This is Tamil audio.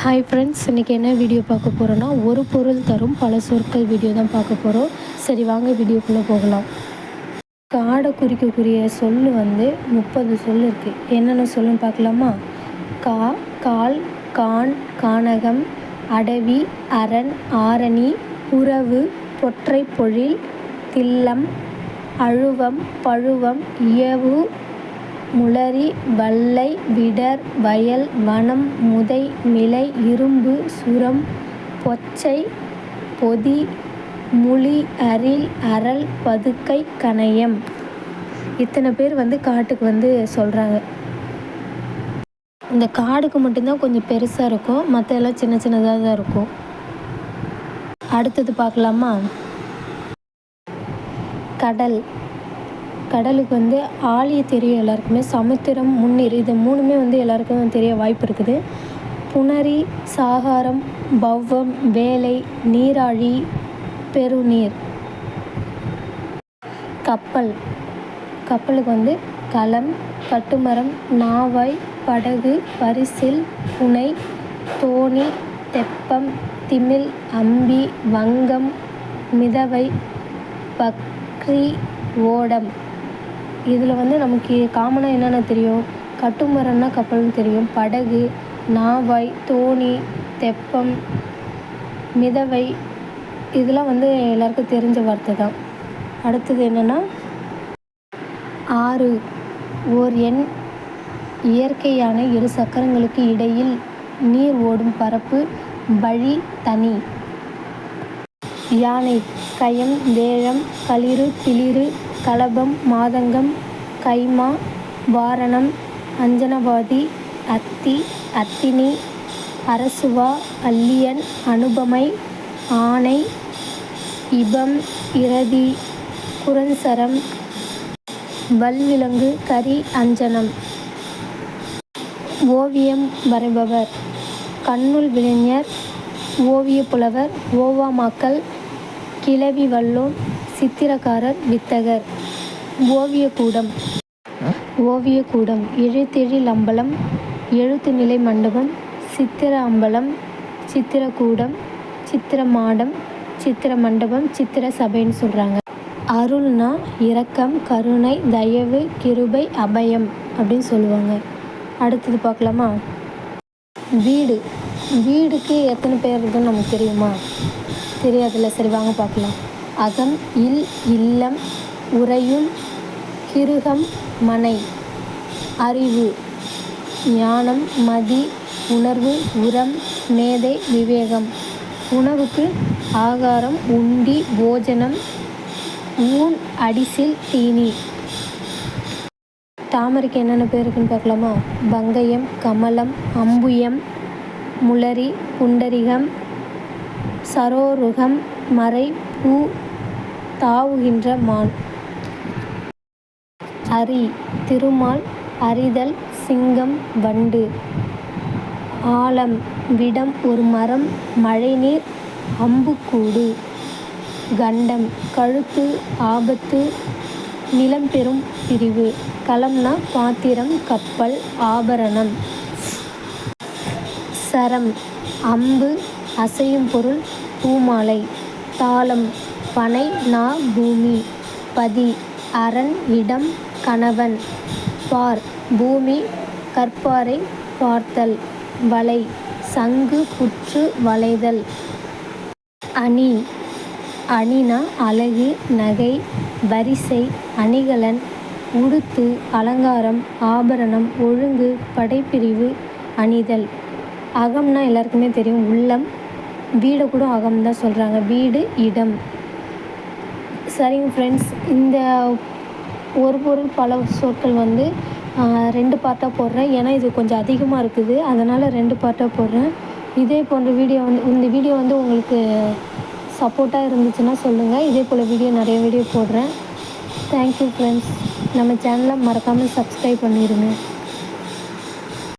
ஹாய் ஃப்ரெண்ட்ஸ் இன்றைக்கி என்ன வீடியோ பார்க்க போகிறோன்னா ஒரு பொருள் தரும் பல சொற்கள் வீடியோ தான் பார்க்க போகிறோம் சரி வாங்க வீடியோக்குள்ளே போகலாம். காடை குறிக்கக்கூடிய சொல் வந்து முப்பது சொல் இருக்குது என்னென்ன சொல்லுன்னு பார்க்கலாமா? கா கால் கான் கானகம் அடவி அரண் ஆரணி உறவு பொற்றை பொழில் தில்லம் அழுவம் பழுவம் இயவு முளரி வல்லை விடர் வயல் வனம் முதை மிலை இரும்பு சுரம் பொச்சை பொதி முளி அரில் அரல் பதுக்கை கணையம். இத்தனை பேர் வந்து காட்டுக்கு வந்து சொல்கிறாங்க இந்த காடுக்கு மட்டும்தான் கொஞ்சம் பெருசாக இருக்கும். மற்ற எல்லாம் சின்ன சின்னதாக தான் இருக்கும். அடுத்தது பார்க்கலாமா? கடல். கடலுக்கு வந்து ஆழிய தெரியும் எல்லாருக்குமே சமுத்திரம் முன்னீர் இது மூணுமே வந்து எல்லாருக்கும் தெரிய வாய்ப்பு இருக்குது. புணரி சாகாரம் பவ்வம் வேலை நீராழி பெருநீர். கப்பல். கப்பலுக்கு வந்து களம் கட்டுமரம் நாவாய் படகு பரிசில் புனை தோணி தெப்பம் திமில் அம்பி வங்கம் மிதவை பக்ரி ஓடம். இதில் வந்து நமக்கு காமனாக என்னென்ன தெரியும்? கட்டுமரம்னா கப்பல்னு தெரியும். படகு நாவாய் தோணி தெப்பம் மிதவை. இதெல்லாம் வந்து எல்லாருக்கும் தெரிஞ்ச வார்த்தை தான். அடுத்தது என்னென்னா ஆறு. ஓர் எண் இயற்கையான இரு சக்கரங்களுக்கு இடையில் நீர் ஓடும் பரப்பு வழி தனி. யானை கயம் வேழம் களிறு பிளிறு கலபம் மாதங்கம் கைமா வாரணம் அஞ்சனவாதி அத்தி அத்தினி அரசுவா அல்லியன் அனுபமை ஆனை இபம் இரதி குரன்சரம் வல்விலங்கு கரி அஞ்சனம். ஓவியம் வரைபவர். கண்ணுள் விளைஞர் ஓவிய புலவர் ஓவாமாக்கல் கிளவி வல்லோன் சித்திரக்காரர் வித்தகர். ஓவியக்கூடம். ஓவியக்கூடம். எழுத்தெழில் அம்பலம் எழுத்து நிலை மண்டபம். சித்திர அம்பலம். சித்திரக்கூடம். சித்திர மாடம் சித்திர மண்டபம் சித்திர சபைன்னு சொல்கிறாங்க அருள்னா இரக்கம் கருணை தயவு கிருபை அபயம் அப்படின்னு சொல்லுவாங்க. அடுத்தது பார்க்கலாமா? வீடு. வீடுக்கு எத்தனை பேர் இருக்குன்னு நமக்கு தெரியுமா? தெரியாதுல்ல. சரி வாங்க பார்க்கலாம். அகம் இல் இல்லம் உறையுள் கிருகம் மனை. அறிவு ஞானம் மதி உணர்வு உரம் மேதை விவேகம். உணவுக்கு ஆகாரம் உண்டி போஜனம் ஊன் அடிசில் தீனி. தாமரைக்கு என்னென்ன பேர் இருக்குன்னு பார்க்கலாமா? பங்கயம் கமலம் அம்புயம் முளரி புண்டரிகம் சரோருகம் மறை பூ தாவுகின்ற மான். அரி திருமால் அரிதல் சிங்கம் வண்டு. ஆலம் விடம் ஒரு மரம் மழைநீர் அம்புக்கூடு. கண்டம் கழுத்து ஆபத்து நிலம் பெறும் பிரிவு. களம்னா பாத்திரம் கப்பல் ஆபரணம். சரம் அம்பு அசையும் பொருள் பூமாலை. தாளம் பனை நா பூமி. பதி அரண் இடம் கணவன். பார் பூமி கற்பாரை பார்த்தல். வலை சங்கு புற்று வளைதல். அணி அணினா அழகு நகை வரிசை அணிகலன் உடுத்து அலங்காரம் ஆபரணம் ஒழுங்கு படைப்பிரிவு அணிதல். அகம்னா எல்லாருக்குமே தெரியும். உள்ளம் வீடை கூட அகம் தான் சொல்கிறாங்க வீடு இடம். சரிங்க ஃப்ரெண்ட்ஸ் இந்த ஒரு பொருள் பல சொற்கள் வந்து ரெண்டு பார்ட்டாக போடுறேன். ஏன்னா இது கொஞ்சம் அதிகமாக இருக்குது. அதனால் ரெண்டு பார்ட்டாக போடுறேன். இதே போன்ற வீடியோ வந்து இந்த வீடியோ வந்து உங்களுக்கு சப்போர்ட்டாக இருந்துச்சுன்னா சொல்லுங்கள் இதே போல் வீடியோ நிறைய வீடியோ போடுறேன். தேங்க்யூ ஃப்ரெண்ட்ஸ் நம்ம சேனலை மறக்காமல் சப்ஸ்கிரைப் பண்ணிடுங்க